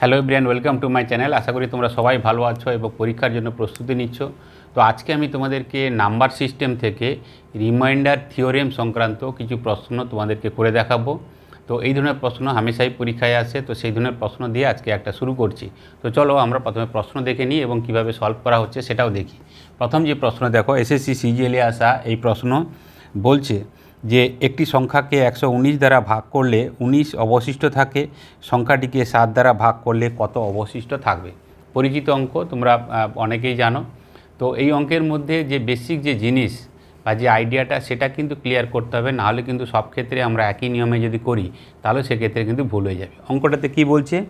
Hello Brian welcome to my channel. আশা করি তোমরা সবাই ভালো আছো এবং পরীক্ষার জন্য প্রস্তুতি নিচ্ছ। তো আজকে আমি তোমাদেরকে নাম্বার সিস্টেম থেকে রিমাইন্ডার থিওরেম সংক্রান্ত কিছু প্রশ্ন তোমাদেরকে করে দেখাবো। তো এই ধরনের প্রশ্ন হামেশাই পরীক্ষায় আসে, তো সেই ধরনের প্রশ্ন দিয়ে আজকে একটা শুরু করছি। তো চলো আমরা প্রথমে প্রশ্ন দেখে নিই এবং কীভাবে সলভ করা হচ্ছে সেটাও দেখি। প্রথম যে প্রশ্ন দেখো এসএসসি সিজিএলে আসা এই প্রশ্ন বলছে যে একটি সংখ্যাকে একশো উনিশ দ্বারা ভাগ করলে উনিশ অবশিষ্ট থাকে, সংখ্যাটিকে সাত দ্বারা ভাগ করলে কত অবশিষ্ট থাকবে? পরিচিত অঙ্ক, তোমরা অনেকেই জানো। তো এই অঙ্কের মধ্যে যে বেসিক যে জিনিস বা যে আইডিয়াটা সেটা কিন্তু ক্লিয়ার করতে হবে। নাহলে কিন্তু সব ক্ষেত্রে আমরা একই নিয়মে যদি করি, তাহলে সেক্ষেত্রে কিন্তু ভুল হয়ে যাবে। অঙ্কটাতে কি বলছে?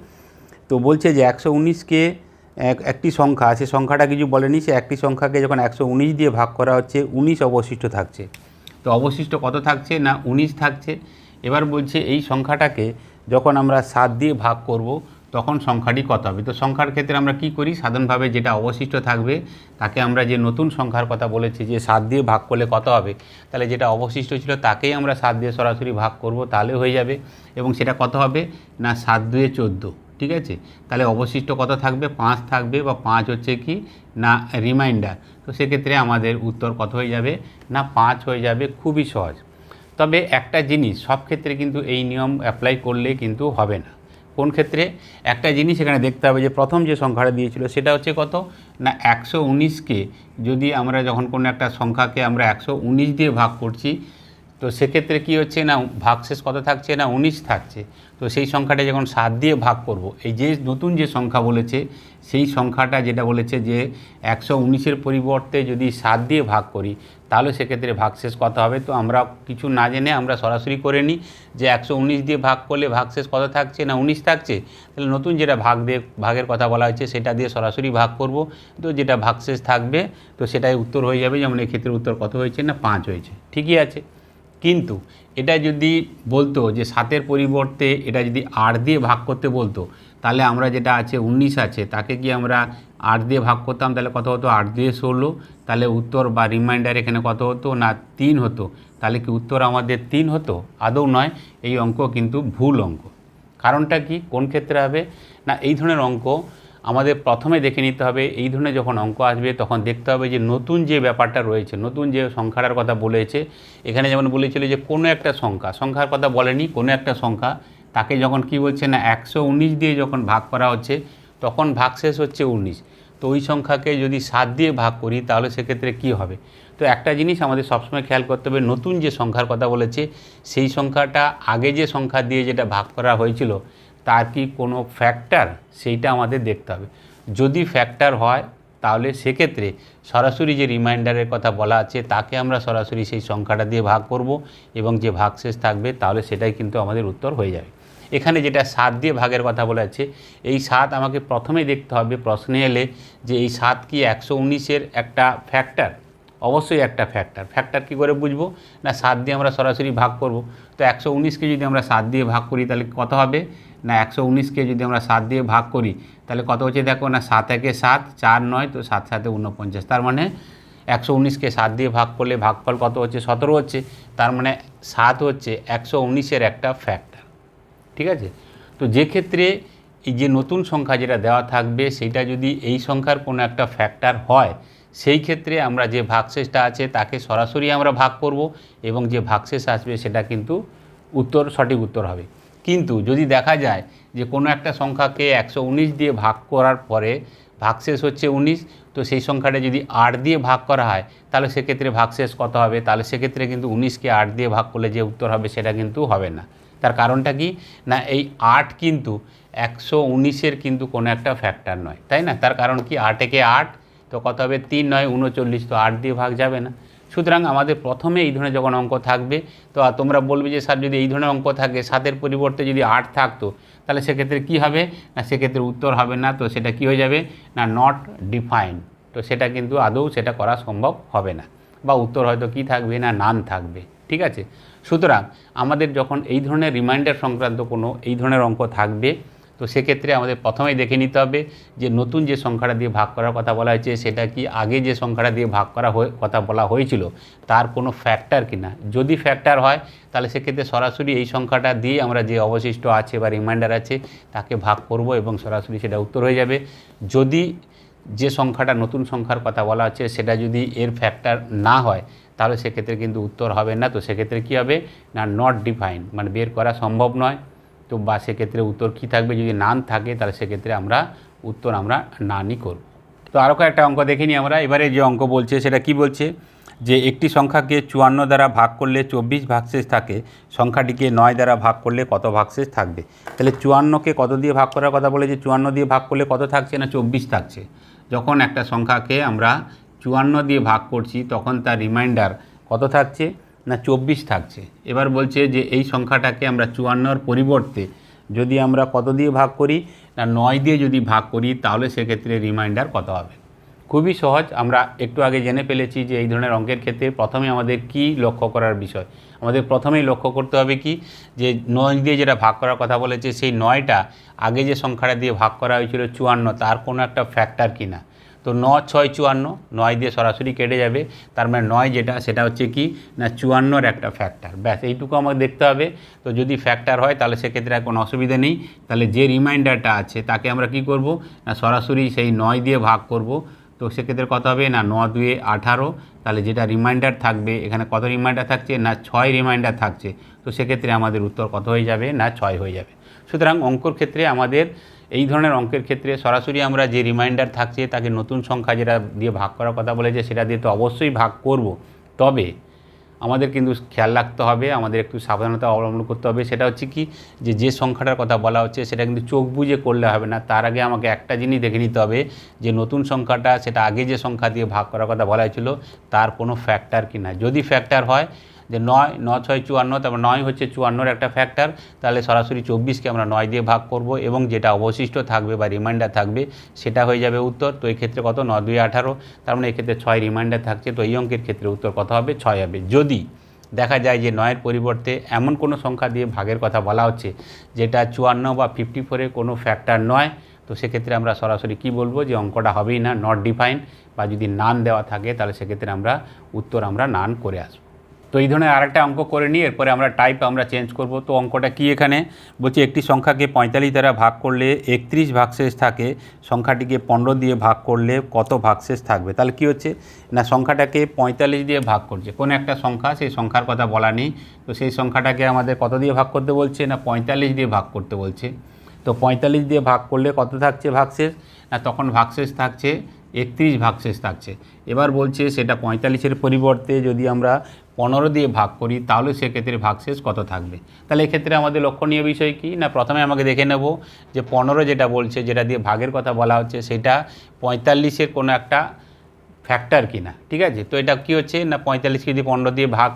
তো বলছে যে একশো উনিশকে এক, একটি সংখ্যা, সে সংখ্যাটা কিছু বলেনি, সে একটি সংখ্যাকে যখন একশো উনিশ দিয়ে ভাগ করা হচ্ছে, উনিশ অবশিষ্ট থাকছে। তো অবশিষ্ট কত থাকছে না উনিশ থাকছে? এবার বলছে এই সংখ্যাটাকে যখন আমরা সাত দিয়ে ভাগ করব, তখন সংখ্যাটি কত হবে? তো সংখ্যার ক্ষেত্রে আমরা কি করি? সাধারণভাবে যেটা অবশিষ্ট থাকবে, তাকে আমরা যে নতুন সংখ্যার কথা বলেছি যে সাত দিয়ে ভাগ করলে কত হবে? তাহলে যেটা অবশিষ্ট ছিল, তাকেই আমরা সাত দিয়ে সরাসরি ভাগ করব, তাহলে হয়ে যাবে। এবং সেটা কত হবে? না, সাত দুয়ে চোদ্দ। ঠিক আছে? তাহলে অবশিষ্ট কত থাকবে? পাঁচ থাকবে বা পাঁচ হচ্ছে কি? না রিমাইন্ডার তো সেক্ষেত্রে আমাদের উত্তর কত হয়ে যাবে? না, পাঁচ হয়ে যাবে। খুবই সহজ। তবে একটা জিনিস, সব ক্ষেত্রে কিন্তু এই নিয়ম অ্যাপ্লাই করলে কিন্তু হবে না। কোন ক্ষেত্রে? একটা জিনিস এখানে দেখতে হবে যে, প্রথম যে সংখ্যাটা দিয়েছিল, সেটা হচ্ছে কত? না, একশো উনিশকে যদি আমরা যখন কোনো একটা সংখ্যাকে আমরা একশো উনিশ দিয়ে ভাগ করছি তো সেক্ষেত্রে কি হচ্ছে না ভাগশেষ কত থাকছে না, উনিশ থাকছে। তো সেই সংখ্যাটা যখন সাত দিয়ে ভাগ করব, এই যে নতুন যে সংখ্যা বলেছে, সেই সংখ্যাটা যেটা বলেছে যে একশো উনিশের পরিবর্তে যদি সাত দিয়ে ভাগ করি, তাহলে সেক্ষেত্রে ভাগশেষ কত হবে? তো আমরা কিছু না জেনে আমরা সরাসরি করে নিই যে একশো উনিশ দিয়ে ভাগ করলে ভাগশেষ কত থাকছে না, উনিশ থাকছে? তাহলে নতুন যেটা ভাগ দিয়ে, ভাগের কথা বলা হয়েছে, সেটা দিয়ে সরাসরি ভাগ করব। তো যেটা ভাগশেষ থাকবে, তো সেটাই উত্তর হয়ে যাবে, যেমন এক্ষেত্রে উত্তর কত হয়েছে না, পাঁচ হয়েছে। ঠিকই আছে? কিন্তু এটা যদি বলতো যে সাতের পরিবর্তে এটা যদি আট দিয়ে ভাগ করতে বলতো, তাহলে আমরা যেটা আছে উনিশ আছে, তাকে কি আমরা আট দিয়ে ভাগ করতাম? তাহলে কত হতো? আট দিয়ে ষোলো। তাহলে উত্তর বা রিমাইন্ডার এখানে কত হতো? না, তিন হতো। তাহলে কি উত্তর আমাদের তিন হতো? আদৌ নয়। এই অঙ্ক কিন্তু ভুল অঙ্ক। কারণটা কি? কোন ক্ষেত্রে হবে? না, এই ধরনের অঙ্ক আমাদের প্রথমে দেখে নিতে হবে, এই ধরনের যখন অঙ্ক আসবে তখন দেখতে হবে যে নতুন যে ব্যাপারটা রয়েছে, নতুন যে সংখ্যাটার কথা বলেছে, এখানে যেমন বলেছিল যে কোনো একটা সংখ্যা, সংখ্যার কথা বলেনি, কোনো একটা সংখ্যা, তাকে যখন কি বলছে না, একশো উনিশ দিয়ে যখন ভাগ করা হচ্ছে, তখন ভাগ শেষ হচ্ছে উনিশ। তো ওই সংখ্যাকে যদি সাত দিয়ে ভাগ করি, তাহলে সেক্ষেত্রে কি হবে? তো একটা জিনিস আমাদের সবসময় খেয়াল করতে হবে, নতুন যে সংখ্যার কথা বলেছে, সেই সংখ্যাটা আগে যে সংখ্যা দিয়ে যেটা ভাগ করা হয়েছিল তার কি কোনো ফ্যাক্টর সেইটা আমাদের দেখতে হবে। যদি ফ্যাক্টর হয়, তাহলে সেক্ষেত্রে সরাসরি যে রিমাইন্ডারের কথা বলা আছে, তাকে আমরা সরাসরি সেই সংখ্যাটা দিয়ে ভাগ করব এবং যে ভাগশেষ থাকবে, তাহলে সেটাই কিন্তু আমাদের উত্তর হয়ে যাবে। এখানে যেটা সাত দিয়ে ভাগের কথা বলা আছে, এই সাত আমাকে প্রথমেই দেখতে হবে, প্রশ্নে এলে যে এই সাত কি একশো উনিশের একটা ফ্যাক্টর অবশ্যই একটা ফ্যাক্টর ফ্যাক্টর কী করে বুঝব? না, সাত দিয়ে আমরা সরাসরি ভাগ করব। তো একশো উনিশকে যদি আমরা সাত দিয়ে ভাগ করি, তাহলে কত হবে? না একশো উনিশকে যদি আমরা সাত দিয়ে ভাগ করি, তাহলে কত হচ্ছে দেখো না, সাত একে সাত, চার নয়, তো সাত সাথে উনপঞ্চাশ তার মানে একশো উনিশকে সাত দিয়ে ভাগ করলে ভাগফল কত হচ্ছে? সতেরো হচ্ছে। তার মানে সাত হচ্ছে একশো উনিশের একটা ফ্যাক্টর ঠিক আছে? তো যে ক্ষেত্রে এই যে নতুন সংখ্যা যেটা দেওয়া থাকবে সেটা যদি এই সংখ্যার কোনো একটা ফ্যাক্টর হয়, সেই ক্ষেত্রে আমরা যে ভাগশেষটা আছে, তাকে সরাসরি আমরা ভাগ করব এবং যে ভাগশেষ আসবে, সেটা কিন্তু উত্তর, সঠিক উত্তর হবে। কিন্তু যদি দেখা যায় যে কোনো একটা সংখ্যাকে একশো উনিশ দিয়ে ভাগ করার পরে ভাগশেষ হচ্ছে উনিশ, তো সেই সংখ্যাটা যদি আট দিয়ে ভাগ করা হয়, তাহলে সেক্ষেত্রে ভাগশেষ কত হবে? তাহলে সেক্ষেত্রে কিন্তু উনিশকে আট দিয়ে ভাগ করলে যে উত্তর হবে সেটা কিন্তু হবে না। তার কারণটা কি? না, এই আট কিন্তু একশো উনিশের কিন্তু কোনো একটা ফ্যাক্টর নয়, তাই না? তার কারণ কি? আট একে আট, তো কত হবে? তিন নয়, উনচল্লিশ, তো আট দিয়ে ভাগ যাবে না। সুতরাং আমাদের প্রথমে এই ধরনের যখন অঙ্ক থাকবে, তো তোমরা বলবে যে, স্যার, যদি এই ধরনের অঙ্ক থাকে, সাতের পরিবর্তে যদি আট থাকতো, তাহলে সেক্ষেত্রে কি হবে? না, সেক্ষেত্রে উত্তর হবে না, তো সেটা কি হয়ে যাবে? না নট ডিফাইন তো সেটা কিন্তু আদৌ সেটা করা সম্ভব হবে না। বা উত্তর হয়তো কি থাকবে না নান থাকবে। ঠিক আছে? সুতরাং আমাদের যখন এই ধরনের রিমাইন্ডার সংক্রান্ত কোনো এই ধরনের অঙ্ক থাকবে তো সেক্ষেত্রে আমাদের প্রথমেই দেখে নিতে হবে যে নতুন যে সংখ্যাটা দিয়ে ভাগ করার কথা বলা হয়েছে, সেটা কি আগে যে সংখ্যাটা দিয়ে ভাগ করা কথা বলা হয়েছিল, তার কোনো ফ্যাক্টর কিনা? যদি ফ্যাক্টর হয়, তাহলে সেক্ষেত্রে সরাসরি এই সংখ্যাটা দিয়ে আমরা যে অবশিষ্ট আছে বা রিমাইন্ডার আছে, তাকে ভাগ করব এবং সরাসরি সেটা উত্তর হয়ে যাবে। যদি যে সংখ্যাটা নতুন সংখ্যার কথা বলা হচ্ছে, সেটা যদি এর ফ্যাক্টর না হয়, তাহলে সেক্ষেত্রে কিন্তু উত্তর হবে না। তো সেক্ষেত্রে কী হবে? না নট ডিফাইন মানে বের করা সম্ভব নয়। তো বা সেক্ষেত্রে উত্তর কী থাকবে? যদি নান থাকে, তাহলে সেক্ষেত্রে আমরা উত্তর আমরা নানই করব। তো আরও কয়েকটা অঙ্ক দেখে নিই আমরা। এবারে যে অঙ্ক বলছে, সেটা কি বলছে? যে একটি সংখ্যাকে চুয়ান্ন দ্বারা ভাগ করলে চব্বিশ ভাগশেষ থাকে, সংখ্যাটিকে নয় দ্বারা ভাগ করলে কত ভাগশেষ থাকবে? তাহলে চুয়ান্নকে কত দিয়ে ভাগ করার কথা বলে যে চুয়ান্ন দিয়ে ভাগ করলে কত থাকছে না চব্বিশ থাকছে? যখন একটা সংখ্যাকে আমরা চুয়ান্ন দিয়ে ভাগ করছি, তখন তার রিমাইন্ডার কত থাকছে? না চব্বিশ থাকছে। এবার বলছে যে এই সংখ্যাটাকে আমরা চুয়ান্নর পরিবর্তে যদি আমরা কত দিয়ে ভাগ করি, না নয় দিয়ে যদি ভাগ করি, তাহলে সেক্ষেত্রে রিমাইন্ডার কত হবে? খুবই সহজ, আমরা একটু আগে জেনে ফেলেছি যে এই ধরনের অঙ্কের ক্ষেত্রে প্রথমে আমাদের কি লক্ষ্য করার বিষয়। আমাদের প্রথমেই লক্ষ্য করতে হবে কি? যে নয় দিয়ে যেটা ভাগ করার কথা বলেছে, সেই নয়টা আগে যে সংখ্যাটা দিয়ে ভাগ করা হয়েছিল চুয়ান্ন, তার কোনো একটা ফ্যাক্টর কিনা। তো ন ছয় চুয়ান্ন, নয় দিয়ে সরাসরি কেটে যাবে। তার মানে নয় যেটা, সেটা হচ্ছে কি? না, চুয়ান্নর একটা ফ্যাক্টর ব্যাস, এইটুকু আমাকে দেখতে হবে। তো যদি ফ্যাক্টর হয়, তাহলে সেক্ষেত্রে আর কোনো অসুবিধা নেই। তাহলে যে রিমাইন্ডারটা আছে, তাকে আমরা কি করব? না, সরাসরি সেই নয় দিয়ে ভাগ করব। তো সেক্ষেত্রে কত হবে? না ন দুয়ে আঠারো। তাহলে যেটা রিমাইন্ডার থাকবে, এখানে কত রিমাইন্ডার থাকছে? না, ছয় রিমাইন্ডার থাকছে। তো সেক্ষেত্রে আমাদের উত্তর কত হয়ে যাবে? না, ছয় হয়ে যাবে। সুতরাং অঙ্কর ক্ষেত্রে আমাদের এই ধরনের অঙ্কের ক্ষেত্রে সরাসরি আমরা যে রিমাইন্ডার থাকছে, তাকে নতুন সংখ্যা যেটা দিয়ে ভাগ করার কথা বলেছে, সেটা দিয়ে তো অবশ্যই ভাগ করব। তবে আমাদের কিন্তু খেয়াল রাখতে হবে, আমাদের একটু সাবধানতা অবলম্বন করতে হবে। সেটা হচ্ছে কি, যে যে সংখ্যাটার কথা বলা হচ্ছে, সেটা কিন্তু চোখ বুঝে করলে হবে না। তার আগে আমাকে একটা জিনিস দেখে নিতে হবে, যে নতুন সংখ্যাটা, সেটা আগে যে সংখ্যা দিয়ে ভাগ করার কথা বলা হয়েছিল, তার কোনো ফ্যাক্টর কিনা যদি ফ্যাক্টর হয় যে নয় ন ছয় চুয়ান্ন, তারপর নয় হচ্ছে চুয়ান্নর একটা ফ্যাক্টর তাহলে সরাসরি চব্বিশকে আমরা নয় দিয়ে ভাগ করব এবং যেটা অবশিষ্ট থাকবে বা রিমাইন্ডার থাকবে, সেটা হয়ে যাবে উত্তর। তো এই ক্ষেত্রে কত? ন দুই, আঠারো। তার মানে এক্ষেত্রে ছয় রিমাইন্ডার থাকছে। তো এই অঙ্কের ক্ষেত্রে উত্তর কত হবে? ছয় হবে। যদি দেখা যায় যে নয়ের পরিবর্তে এমন কোনো সংখ্যা দিয়ে ভাগের কথা বলা হচ্ছে, যেটা চুয়ান্ন বা ফিফটি ফোরে কোনো ফ্যাক্টর নয়, তো সেক্ষেত্রে আমরা সরাসরি কি বলব? যে অঙ্কটা হবেই না নট ডিফাইন বা যদি নান দেওয়া থাকে, তাহলে সেক্ষেত্রে আমরা উত্তর আমরা নান করে আসব। তো এই ধরনের আরেকটা অঙ্ক করে নিই এরপরে আমরা টাইপ আমরা চেঞ্জ করব। তো অঙ্কটা কি এখানে? বলছি একটি সংখ্যাকে পঁয়তাল্লিশ দ্বারা ভাগ করলে একত্রিশ ভাগশেষ থাকে, সংখ্যাটিকে পনেরো দিয়ে ভাগ করলে কত ভাগশেষ থাকবে? তাহলে কি হচ্ছে? না, সংখ্যাটাকে পঁয়তাল্লিশ দিয়ে ভাগ করছে। কোনো একটা সংখ্যা, সেই সংখ্যার কথা বলা নেই। তো সেই সংখ্যাটাকে আমাদের কত দিয়ে ভাগ করতে বলছে? না, পঁয়তাল্লিশ দিয়ে ভাগ করতে বলছে। তো পঁয়তাল্লিশ দিয়ে ভাগ করলে কত থাকছে ভাগশেষ? না, তখন ভাগশেষ থাকছে, একত্রিশ ভাগশেষ থাকছে। এবার বলছে সেটা পঁয়তাল্লিশের পরিবর্তে যদি আমরা পনেরো দিয়ে ভাগ করি, তাহলে সেক্ষেত্রে ভাগশেষ কত থাকবে? তাহলে এক্ষেত্রে আমাদের লক্ষণীয় বিষয় কি? না, প্রথমে আমাকে দেখে নেব যে পনেরো যেটা বলছে, যেটা দিয়ে ভাগের কথা বলা হচ্ছে, সেটা পঁয়তাল্লিশের কোনো একটা ফ্যাক্টর কি না ঠিক আছে? তো এটা কি হচ্ছে? না, পঁয়তাল্লিশকে যদি পনেরো দিয়ে ভাগ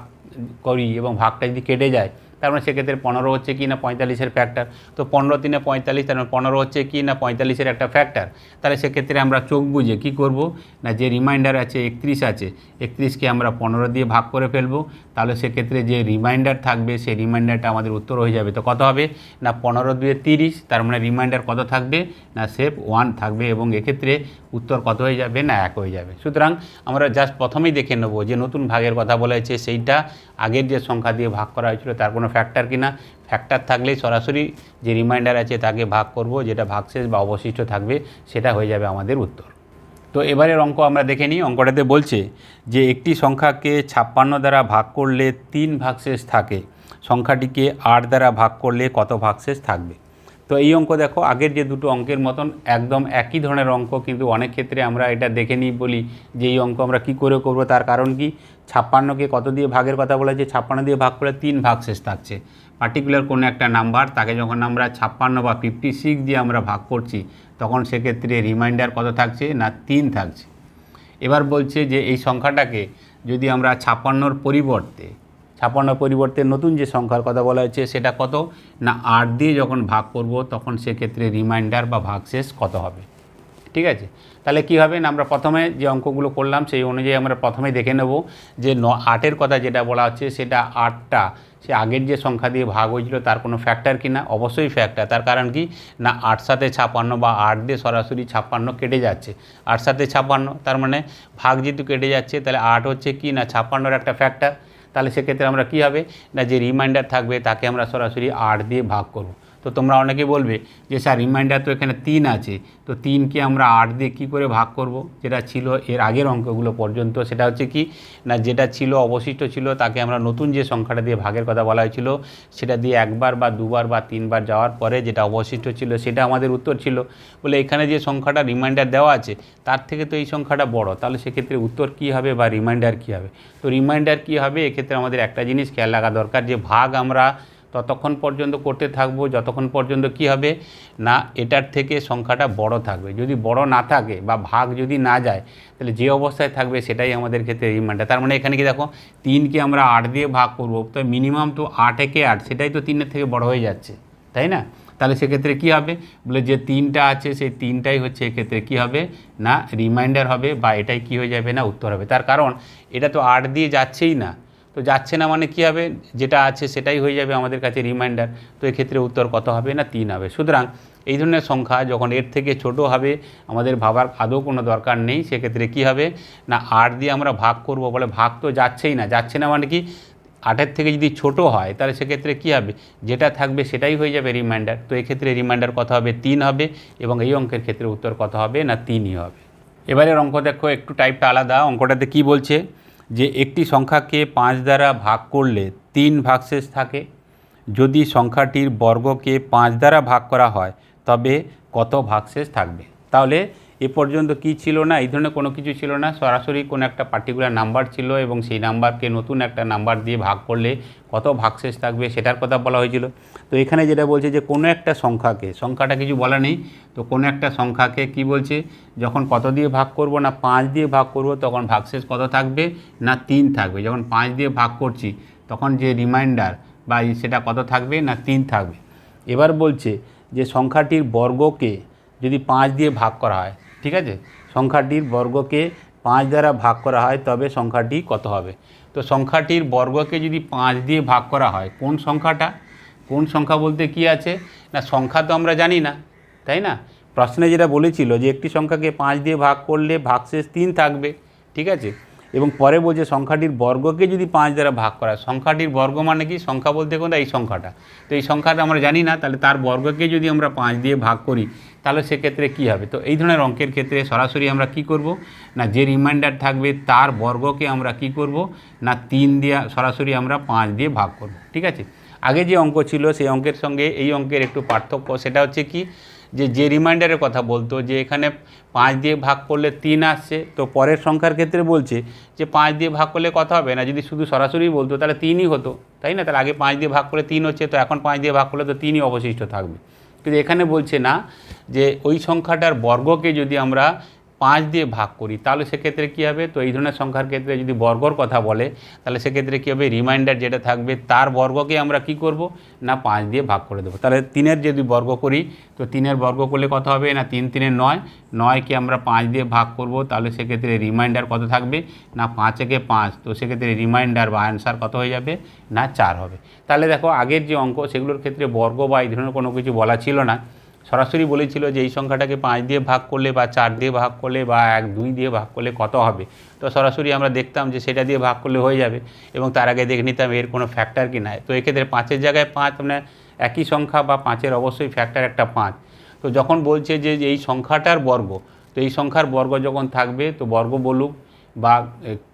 করি এবং ভাগটা যদি কেটে যায় তার মানে সেক্ষেত্রে পনেরো হচ্ছে কি না পঁয়তাল্লিশের ফ্যাক্টর তো পনেরো তিনে পঁয়তাল্লিশ, তার মানে পনেরো হচ্ছে কি না পঁয়তাল্লিশের একটা ফ্যাক্টর তাহলে সেক্ষেত্রে আমরা চোখ বুঝে কী করব? না, যে রিমাইন্ডার আছে, একত্রিশ আছে, একত্রিশকে আমরা পনেরো দিয়ে ভাগ করে ফেলব। তাহলে সেক্ষেত্রে যে রিমাইন্ডার থাকবে, সেই রিমাইন্ডারটা আমাদের উত্তর হয়ে যাবে। তো কত হবে? না, পনেরো দুয়ে তিরিশ, তার মানে রিমাইন্ডার কত থাকবে? না, সেফ ওয়ান থাকবে। এবং এক্ষেত্রে উত্তর কত হয়ে যাবে না এক হয়ে যাবে। সুতরাং আমরা জাস্ট প্রথমেই দেখে নেব যে নতুন ভাগের কথা বলা হয়েছে সেইটা আগের যে সংখ্যা দিয়ে ভাগ করা হয়েছিল তার কোনো ফ্যাক্টর কিনা। ফ্যাক্টর থাকলেই সরাসরি যে রিমাইন্ডার আছে তাকে ভাগ করব, যেটা ভাগশেষ বা অবশিষ্ট থাকবে, সেটা হয়ে যাবে আমাদের উত্তর। তো এবারের অঙ্ক আমরা দেখে নিই। অঙ্কটাতে বলছে যে একটি সংখ্যাকে ছাপ্পান্ন দ্বারা ভাগ করলে তিন ভাগশেষ থাকে। সংখ্যাটিকে আট দ্বারা ভাগ করলে কত ভাগশেষ থাকবে? তো এই অঙ্ক দেখো, আগের যে দুটো অঙ্কের মতন একদম একই ধরনের অঙ্ক, কিন্তু অনেক ক্ষেত্রে আমরা এটা দেখে নিই, বলি যে এই অঙ্ক আমরা কি করে করব, তার কারণ কি? ছাপ্পান্নকে কত দিয়ে ভাগের কথা বলা যে ছাপ্পান্ন দিয়ে ভাগ করলে তিন ভাগ শেষ থাকছে। পার্টিকুলার কোনো একটা নাম্বার তাকে যখন আমরা ছাপ্পান্ন বা ফিফটি সিক্স দিয়ে আমরা ভাগ করছি, তখন সেক্ষেত্রে রিমাইন্ডার কত থাকছে? না, তিন থাকছে। এবার বলছে যে এই সংখ্যাটাকে যদি আমরা ছাপ্পান্নর পরিবর্তে ছাপ্পান্নর পরিবর্তে নতুন যে সংখ্যার কথা বলা হয়েছে, সেটা কত? না, আট দিয়ে যখন ভাগ করব, তখন সেক্ষেত্রে রিমাইন্ডার বা ভাগশেষ কত হবে? ঠিক আছে? তাহলে কি হবে? না, আমরা প্রথমে যে অঙ্কগুলো করলাম, সেই অনুযায়ী আমরা প্রথমে দেখে নেব যে ন, আটের কথা যেটা বলা হচ্ছে, সেটা আটটা, সে আগের যে সংখ্যা দিয়ে ভাগ হয়েছিল, তার কোনো ফ্যাক্টর কি না? অবশ্যই ফ্যাক্টর তার কারণ কি? না, আট সাথে ছাপান্ন বা আট দিয়ে সরাসরি ছাপ্পান্ন কেটে যাচ্ছে। আট সাথে ছাপান্ন, তার মানে ভাগ যেহেতু কেটে যাচ্ছে, তাহলে আট হচ্ছে কি? না ছাপ্পান্নর একটা ফ্যাক্টর তাহলে সেক্ষেত্রে আমরা কী হবে? না, যে রিমাইন্ডার থাকবে তাকে আমরা সরাসরি আট দিয়ে ভাগ করব। তো তোমরা অনেকে বলবে যে, স্যার রিমাইন্ডার তো এখানে তিন আছে। তো তিনকে আমরা আট দিয়ে কী করে ভাগ করব? যেটা ছিল এর আগের অঙ্কগুলো পর্যন্ত। সেটা হচ্ছে কি, না, যেটা ছিল, অবশিষ্ট ছিল, তাকে আমরা নতুন যে সংখ্যাটা দিয়ে ভাগের কথা বলা হয়েছিল, সেটা দিয়ে একবার বা দুবার বা তিনবার যাওয়ার পরে যেটা অবশিষ্ট ছিল, সেটা আমাদের উত্তর ছিল। বলে এখানে যে সংখ্যাটা রিমাইন্ডার দেওয়া আছে, তার থেকে তো এই সংখ্যাটা বড়। তাহলে সেক্ষেত্রে উত্তর কী হবে বা রিমাইন্ডার কী হবে? তো রিমাইন্ডার কী হবে? এক্ষেত্রে আমাদের একটা জিনিস খেয়াল রাখা দরকার যে, ভাগ আমরা ততক্ষণ পর্যন্ত করতে থাকব, যতক্ষণ পর্যন্ত কি হবে? না, এটার থেকে সংখ্যাটা বড় থাকবে। যদি বড় না থাকে বা ভাগ যদি না যায়, তাহলে যে অবস্থায় থাকবে সেটাই আমাদের ক্ষেত্রে রিমাইন্ডার তার মানে এখানে কি দেখো, তিনকে আমরা আট দিয়ে ভাগ করব, তো মিনিমাম তো আট একে আট, সেটাই তো তিনের থেকে বড় হয়ে যাচ্ছে, তাই না? তাহলে সেক্ষেত্রে কী হবে? বলে যে তিনটা আছে, সেই তিনটাই হচ্ছে এক্ষেত্রে কী হবে? না রিমাইন্ডার হবে বা এটাই কী হয়ে যাবে না, উত্তর হবে। তার কারণ, এটা তো আট দিয়ে যাচ্ছেই না। তো যাচ্ছে না মানে কী হবে? যেটা আছে সেটাই হয়ে যাবে আমাদের কাছে রিমাইন্ডার তো এক্ষেত্রে উত্তর কত হবে না তিন হবে। সুতরাং এই ধরনের সংখ্যা যখন এর থেকে ছোট হবে, আমাদের ভাবার আদৌ কোনো দরকার নেই। সেক্ষেত্রে কী হবে? না আট দিয়ে আমরা ভাগ করব বলে ভাগ তো যাচ্ছেই না। যাচ্ছে না মানে কি? আটের থেকে যদি ছোট হয়, তাহলে সেক্ষেত্রে কী হবে? যেটা থাকবে সেটাই হয়ে যাবে রিমাইন্ডার তো এক্ষেত্রে রিমাইন্ডার কত হবে? তিন হবে এবং এই অঙ্কের ক্ষেত্রে উত্তর কত হবে? না, তিনই হবে। এবারের অঙ্ক দেখো, একটু টাইপটা আলাদা। অঙ্কটাতে কি বলছে? যে একটি সংখ্যাকে পাঁচ দ্বারা ভাগ করলে তিন ভাগশেষ থাকে। যদি সংখ্যাটির বর্গকে পাঁচ দ্বারা ভাগ করা হয়, তবে কত ভাগশেষ থাকবে? তাহলে এ পর্যন্ত কি ছিল না, এই ধরনের কোনো কিছু ছিল না। সরাসরি কোনো একটা পার্টিকুলার নাম্বার ছিল এবং সেই নাম্বারকে নতুন একটা নাম্বার দিয়ে ভাগ করলে কত ভাগশেষ থাকবে সেটার কথা বলা হয়েছিল। তো এখানে যেটা বলছে যে কোনো একটা সংখ্যাকে, সংখ্যাটা কিছু বলা নেই, তো কোনো একটা সংখ্যাকে কি বলছে, যখন কত দিয়ে ভাগ করব না পাঁচ দিয়ে ভাগ করব, তখন ভাগশেষ কত থাকবে না তিন থাকবে? যখন পাঁচ দিয়ে ভাগ করছি, তখন যে রিমাইন্ডার বা সেটা কত থাকবে না তিন থাকবে? এবার বলছে যে সংখ্যাটির বর্গকে যদি পাঁচ দিয়ে ভাগ করা হয় ঠিক আছে? সংখ্যাটির বর্গকে পাঁচ দ্বারা ভাগ করা হয়, তবে সংখ্যাটি কত হবে? তো সংখ্যাটির বর্গকে যদি পাঁচ দিয়ে ভাগ করা হয়, কোন সংখ্যাটা? কোন সংখ্যা বলতে কি আছে? না, সংখ্যা তো আমরা জানি না, তাই না? প্রশ্নে যেটা বলেছিল যে একটি সংখ্যাকে পাঁচ দিয়ে ভাগ করলে ভাগশেষ তিন থাকবে, ঠিক আছে? এবং পরে বলছে সংখ্যাটির বর্গকে যদি পাঁচ দ্বারা ভাগ করা সংখ্যাটির বর্গ মানে কি? সংখ্যা বলতে কোনটা এই সংখ্যাটা। তো এই সংখ্যাটা আমরা জানি না, তাহলে তার বর্গকে যদি আমরা পাঁচ দিয়ে ভাগ করি, তাহলে সেক্ষেত্রে কি হবে? তো এই ধরনের অঙ্কের ক্ষেত্রে সরাসরি আমরা কি করব? না, যে রিমাইন্ডার থাকবে, তার বর্গকে আমরা কি করব? না, তিন দিয়ে সরাসরি আমরা পাঁচ দিয়ে ভাগ করব। ঠিক আছে? আগে যে অঙ্ক ছিল, সেই অঙ্কের সঙ্গে এই অঙ্কের একটু পার্থক্য। সেটা হচ্ছে কি? যে যে রিমাইন্ডারের কথা বলতো, যে এখানে পাঁচ দিয়ে ভাগ করলে তিন আসছে। তো পরের সংখ্যার ক্ষেত্রে বলছে যে পাঁচ দিয়ে ভাগ করলে কথা হবে? না, যদি শুধু সরাসরি বলতো, তাহলে তিনই হতো, তাই না? তাহলে আগে পাঁচ দিয়ে ভাগ করলে তিন হচ্ছে, তো এখন পাঁচ দিয়ে ভাগ করলে তো তিনই অবশিষ্ট থাকবে। কিন্তু এখানে বলছে না যে ওই সংখ্যাটার বর্গকে যদি আমরা পাঁচ দিয়ে ভাগ করি, তাহলে সেক্ষেত্রে কী হবে? তো এই ধরনের সংখ্যার ক্ষেত্রে যদি বর্গর কথা বলে, তাহলে সেক্ষেত্রে কী হবে? রিমাইন্ডার যেটা থাকবে, তার বর্গকে আমরা কি করব? না, পাঁচ দিয়ে ভাগ করে দেবো। তাহলে তিনের যদি বর্গ করি, তো তিনের বর্গ করলে কত হবে? না, তিন তিনের নয়। নয়কে আমরা পাঁচ দিয়ে ভাগ করব, তাহলে সেক্ষেত্রে রিমাইন্ডার কত থাকবে? না পাঁচ একে পাঁচ। তো সেক্ষেত্রে রিমাইন্ডার বা অ্যান্সার কত হয়ে যাবে? না, চার হবে। তাহলে দেখো, আগের যে অঙ্ক, সেগুলোর ক্ষেত্রে বর্গ বা এই ধরনের কোনো কিছু বলা ছিল না। সরাসরি বলেছিল যে এই সংখ্যাটাকে পাঁচ দিয়ে ভাগ করলে বা চার দিয়ে ভাগ করলে বা এক, দুই দিয়ে ভাগ করলে কত হবে? তো সরাসরি আমরা দেখতাম যে সেটা দিয়ে ভাগ করলে হয়ে যাবে এবং তার আগে দেখে নিতাম এর কোনো ফ্যাক্টর কি নাই। তো এক্ষেত্রে পাঁচের জায়গায় পাঁচ মানে একই সংখ্যা বা পাঁচের অবশ্যই ফ্যাক্টর একটা পাঁচ। তো যখন বলছে যে এই সংখ্যাটার বর্গ, তো এই সংখ্যার বর্গ যখন থাকবে, তো বর্গ বলুক বা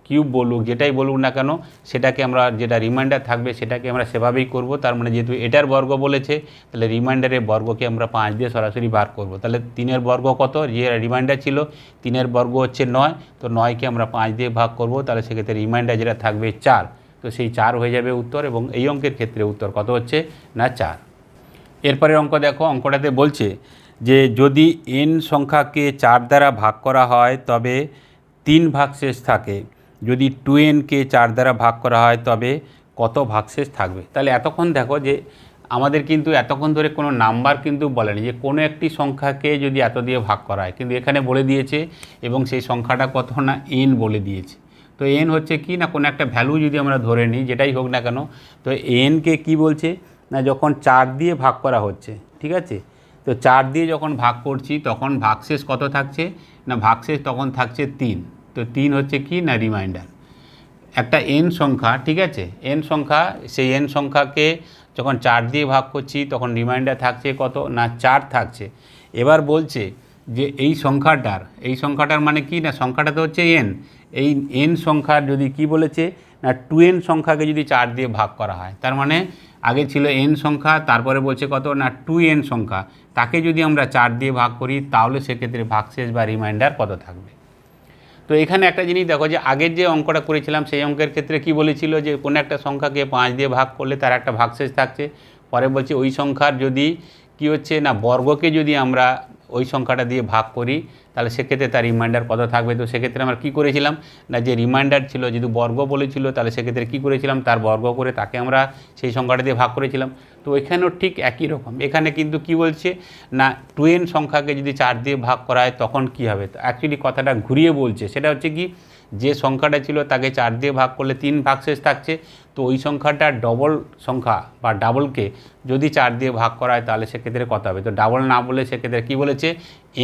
কিউব বলুক, যেটাই বলুক না কেন, সেটাকে আমরা, যেটা রিমাইন্ডার থাকবে, সেটাকে আমরা সেভাবেই করব। তার মানে যেহেতু এটার বর্গ বলেছে, তাহলে রিমাইন্ডারের বর্গকে আমরা পাঁচ দিয়ে সরাসরি বার করব। তাহলে তিনের বর্গ কত? যে রিমাইন্ডার ছিল, তিনের বর্গ হচ্ছে নয়, তো নয়কে আমরা পাঁচ দিয়ে ভাগ করব। তাহলে সেক্ষেত্রে রিমাইন্ডার যেটা থাকবে চার। তো সেই চার হয়ে যাবে উত্তর, এবং এই অঙ্কের ক্ষেত্রে উত্তর কত হচ্ছে না চার। এরপরে অঙ্ক দেখো, অঙ্কটাতে বলছে যে যদি এন সংখ্যাকে চার দ্বারা ভাগ করা হয়, তবে তিন ভাগ শেষ থাকে। যদি টু এনকে চার দ্বারা ভাগ করা হয়, তবে কত ভাগশেষ থাকবে? তাহলে এতক্ষণ দেখো যে আমাদের কিন্তু এতক্ষণ ধরে কোনো নাম্বার কিন্তু বলেনি যে কোনো একটি সংখ্যাকে যদি এত দিয়ে ভাগ করা হয়। কিন্তু এখানে বলে দিয়েছে এবং সেই সংখ্যাটা কত না এন বলে দিয়েছে। তো এন হচ্ছে কি না, কোনো একটা ভ্যালু যদি আমরা ধরে নিই, যেটাই হোক না কেন, তো এনকে কি বলছে? না, যখন চার দিয়ে ভাগ করা হচ্ছে, ঠিক আছে? তো চার দিয়ে যখন ভাগ করছি, তখন ভাগশেষ কত থাকছে? না, ভাগশেষ তখন থাকছে তিন। তো তিন হচ্ছে কি? না রিমাইন্ডার একটা এন সংখ্যা, ঠিক আছে? এন সংখ্যা, সেই এন সংখ্যাকে যখন চার দিয়ে ভাগ করছি, তখন রিমাইন্ডার থাকছে কত? না, চার থাকছে। এবার বলছে যে এই সংখ্যাটার এই সংখ্যাটার মানে কি? না, সংখ্যাটা তো হচ্ছে এন এই এন সংখ্যার যদি কি বলেছে? না টু এন সংখ্যাকে যদি চার দিয়ে ভাগ করা হয়, তার মানে আগে ছিল এন সংখ্যা, তারপরে বলছে কত? না টু এন সংখ্যা। তাকে যদি আমরা চার দিয়ে ভাগ করি, তাহলে সেক্ষেত্রে ভাগশেষ বা রিমাইন্ডার কত থাকবে? তো এখানে একটা জিনিস দেখো যে আগের যে অঙ্কটা করেছিলাম, সেই অঙ্কের ক্ষেত্রে কি বলেছিল যে কোনো একটা সংখ্যাকে পাঁচ দিয়ে ভাগ করলে তার একটা ভাগশেষ থাকছে। পরে বলছে ওই সংখ্যার যদি কি হচ্ছে না, বর্গকে যদি আমরা ওই সংখ্যাটা দিয়ে ভাগ করি তাহলে সেক্ষেত্রে তার রিমাইন্ডার কত থাকবে? তো সেক্ষেত্রে আমরা কী করেছিলাম? না, যে রিমাইন্ডার ছিল, যদি বর্গ বলেছিল, তাহলে সেক্ষেত্রে কী করেছিলাম? তার বর্গ করে তাকে আমরা সেই সংখ্যাটা দিয়ে ভাগ করেছিলাম। তো এখানেও ঠিক একই রকম। এখানে কিন্তু কি বলছে? না টু এন সংখ্যাকে যদি চার দিয়ে ভাগ করা হয়, তখন কি হবে? তো অ্যাকচুয়ালি কথাটা ঘুরিয়ে বলছে। সেটা হচ্ছে কি? যে সংখ্যাটা ছিল, তাকে চার দিয়ে ভাগ করলে তিন ভাগশেষ থাকছে। তো ওই সংখ্যাটা ডবল সংখ্যা বা ডাবলকে যদি চার দিয়ে ভাগ করা হয় তাহলে সেক্ষেত্রে কত হবে? তো ডাবল না বলে সেক্ষেত্রে কী বলেছে?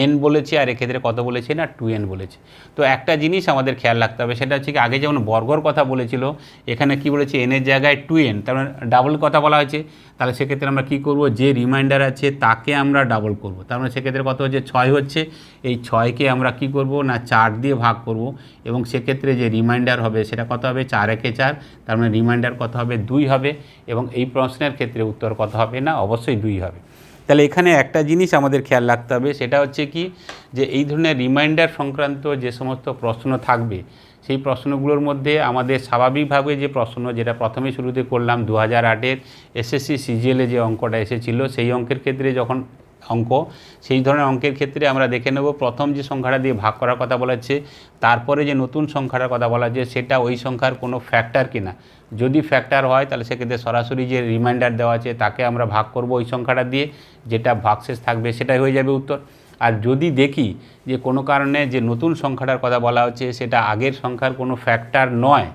এন বলেছে আর এক্ষেত্রে কত বলেছে না? টু এন বলেছে। তো একটা জিনিস আমাদের খেয়াল রাখতে হবে, সেটা হচ্ছে কি আগে যেমন বর্গর কথা বলেছিল, এখানে কি বলেছে? এনের জায়গায় টু এন তার মানে ডাবল কথা বলা হয়েছে। তাহলে সেক্ষেত্রে আমরা কী করব? যে রিমাইন্ডার আছে তাকে আমরা ডাবল করব। তার মানে সেক্ষেত্রে কত হচ্ছে? ছয় হচ্ছে। এই ছয়কে আমরা কি করব? না, চার দিয়ে ভাগ করব। এবং সেক্ষেত্রে যে রিমাইন্ডার হবে সেটা কত হবে? চার একে চার। তার মানে রিমাইন্ডার কত হবে? দুই হবে। এবং এই প্রশ্নের ক্ষেত্রে উত্তর কত হবে না? অবশ্যই দুই হবে। তাহলে এখানে একটা জিনিস আমাদের খেয়াল রাখতে হবে, সেটা হচ্ছে কি? যে এই ধরনের রিমাইন্ডার সংক্রান্ত যে সমস্ত প্রশ্ন থাকবে, সেই প্রশ্নগুলোর মধ্যে আমাদের স্বাভাবিকভাবে যে প্রশ্ন, যেটা প্রথমে শুরুতে করলাম দু হাজার আটের এসএসসি সিজিএলে যে অঙ্কটা এসেছিল, সেই অঙ্কের ক্ষেত্রে যখন অঙ্ক, সেই ধরনের অঙ্কের ক্ষেত্রে আমরা দেখে নেব, প্রথম যে সংখ্যাটা দিয়ে ভাগ করার কথা বলা হচ্ছে, তারপরে যে নতুন সংখ্যাটার কথা বলা হচ্ছে, সেটা ওই সংখ্যার কোনো ফ্যাক্টর কিনা। যদি ফ্যাক্টর হয়, তাহলে সেক্ষেত্রে সরাসরি যে রিমাইন্ডার দেওয়া আছে, তাকে আমরা ভাগ করব ওই সংখ্যাটা দিয়ে, যেটা ভাগশেষ থাকবে সেটাই হয়ে যাবে উত্তর। আর যদি দেখি যে কোনো কারণে যে নতুন সংখ্যাটার কথা বলা হচ্ছে, সেটা আগের সংখ্যার কোনো ফ্যাক্টর নয়,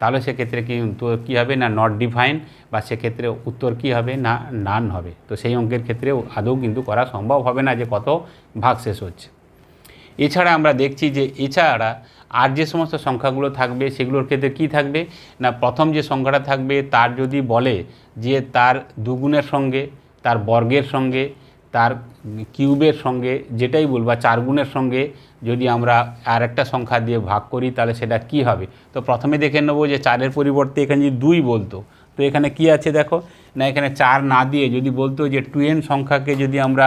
তাহলে সেক্ষেত্রে কিন্তু কী হবে না নট ডিফাইন বা সেক্ষেত্রে উত্তর কী হবে না নান হবে। তো সেই অঙ্কের ক্ষেত্রে আদৌ কিন্তু করা সম্ভব হবে না যে কত ভাগ শেষ হচ্ছে। এছাড়া আমরা দেখছি যে এছাড়া আর যে সমস্ত সংখ্যাগুলো থাকবে, সেগুলোর ক্ষেত্রে কি থাকবে? না, প্রথম যে সংখ্যাটা থাকবে, তার যদি বলে যে তার দুগুণের সঙ্গে, তার বর্গের সঙ্গে, তার কিউবের সঙ্গে, যেটাই বলবা চার গুণের সঙ্গে যদি আমরা আর একটা সংখ্যা দিয়ে ভাগ করি, তাহলে সেটা কি হবে? তো প্রথমে দেখে নেব যে চারের পরিবর্তে এখানে যদি দুই বলতো, তো এখানে কি আছে দেখো? না, এখানে চার না দিয়ে যদি বলতো যে টু এন সংখ্যাকে যদি আমরা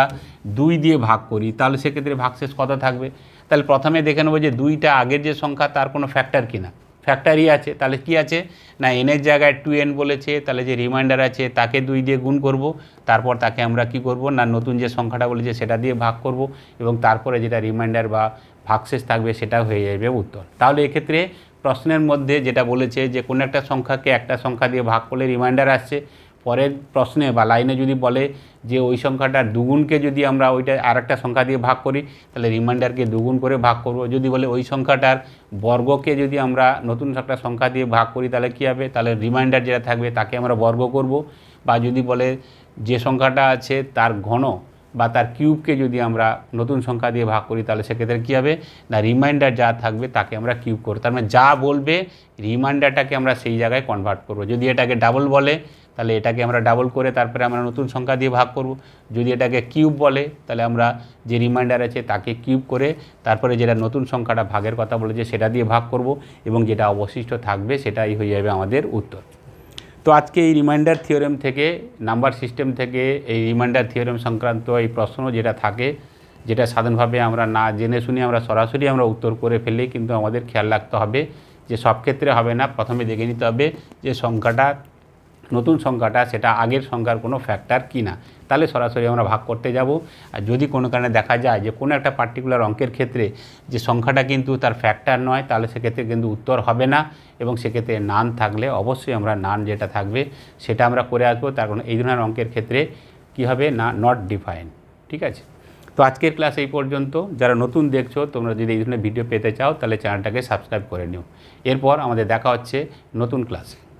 দুই দিয়ে ভাগ করি, তাহলে সেক্ষেত্রে ভাগশেষ কত থাকবে? তাহলে প্রথমে দেখে নেব যে দুইটা আগের যে সংখ্যা, তার কোনো ফ্যাক্টর কিনা ফ্যাক্টরই আছে, তাহলে কি আছে? না এনের জায়গায় টু এন বলেছে, তাহলে যে রিমাইন্ডার আছে, তাকে দুই দিয়ে গুণ করব, তারপর তাকে আমরা কি করব? না, নতুন যে সংখ্যাটা বলেছে, সেটা দিয়ে ভাগ করব, এবং তারপরে যেটা রিমাইন্ডার বা ভাগশেষ থাকবে সেটা হয়ে যাবে উত্তর। তাহলে এক্ষেত্রে প্রশ্নের মধ্যে যেটা বলেছে যে, কোনো একটা সংখ্যাকে একটা সংখ্যা দিয়ে ভাগ করলে রিমাইন্ডার আসছে পরের প্রশ্নে বা লাইনে যদি বলে যে ওই সংখ্যাটার দুগুণকে যদি আমরা ওইটা আর একটা সংখ্যা দিয়ে ভাগ করি, তাহলে রিমাইন্ডারকে দুগুণ করে ভাগ করব। যদি বলে ওই সংখ্যাটার বর্গকে যদি আমরা নতুন একটা সংখ্যা দিয়ে ভাগ করি, তাহলে কী হবে? তাহলে রিমাইন্ডার যেটা থাকবে তাকে আমরা বর্গ করব। বা যদি বলে যে সংখ্যাটা আছে তার ঘন বা তার কিউবকে যদি আমরা নতুন সংখ্যা দিয়ে ভাগ করি, তাহলে সেক্ষেত্রে কী হবে? না, রিমাইন্ডার যা থাকবে তাকে আমরা কিউব করব। তার মানে যা বলবে, রিমাইন্ডারটাকে আমরা সেই জায়গায় কনভার্ট করব। যদি এটাকে ডাবল বলে তাহলে এটাকে আমরা ডাবল করে তারপরে আমরা নতুন সংখ্যা দিয়ে ভাগ করব। যদি এটাকে কিউব বলে, তাহলে আমরা যে রিমাইন্ডার আছে তাকে কিউব করে তারপরে যেটা নতুন সংখ্যাটা ভাগের কথা বলেছে সেটা দিয়ে ভাগ করব এবং যেটা অবশিষ্ট থাকবে সেটাই হয়ে যাবে আমাদের উত্তর। তো আজকে এই রিমাইন্ডার থিওরেম থেকে নাম্বার সিস্টেম থেকে এই রিমাইন্ডার থিওরেম সংক্রান্ত এই প্রশ্ন যেটা থাকে, যেটা সাধারণভাবে আমরা না জেনে শুনে আমরা সরাসরি আমরা উত্তর করে ফেলি, কিন্তু আমাদের খেয়াল রাখতে হবে যে সব ক্ষেত্রে হবে না। প্রথমে দেখে নিতে হবে যে সংখ্যাটা নতুন সংখ্যাটা, সেটা আগের সংখ্যার কোনো ফ্যাক্টর কি না তাহলে সরাসরি আমরা ভাগ করতে যাব। আর যদি কোনো কারণে দেখা যায় যে কোনো একটা পার্টিকুলার অঙ্কের ক্ষেত্রে যে সংখ্যাটা কিন্তু তার ফ্যাক্টর নয়, তাহলে সেক্ষেত্রে কিন্তু উত্তর হবে না এবং সেক্ষেত্রে নান থাকলে অবশ্যই আমরা নান যেটা থাকবে, সেটা আমরা করে আসব। তার কারণ এই ধরনের অঙ্কের ক্ষেত্রে কী হবে? না নট ডিফাইন ঠিক আছে? তো আজকের ক্লাস এই পর্যন্ত। যারা নতুন দেখছ, তোমরা যদি এই ধরনের ভিডিও পেতে চাও, তাহলে চ্যানেলটাকে সাবস্ক্রাইব করে নিও। এরপর আমাদের দেখা হচ্ছে নতুন ক্লাসে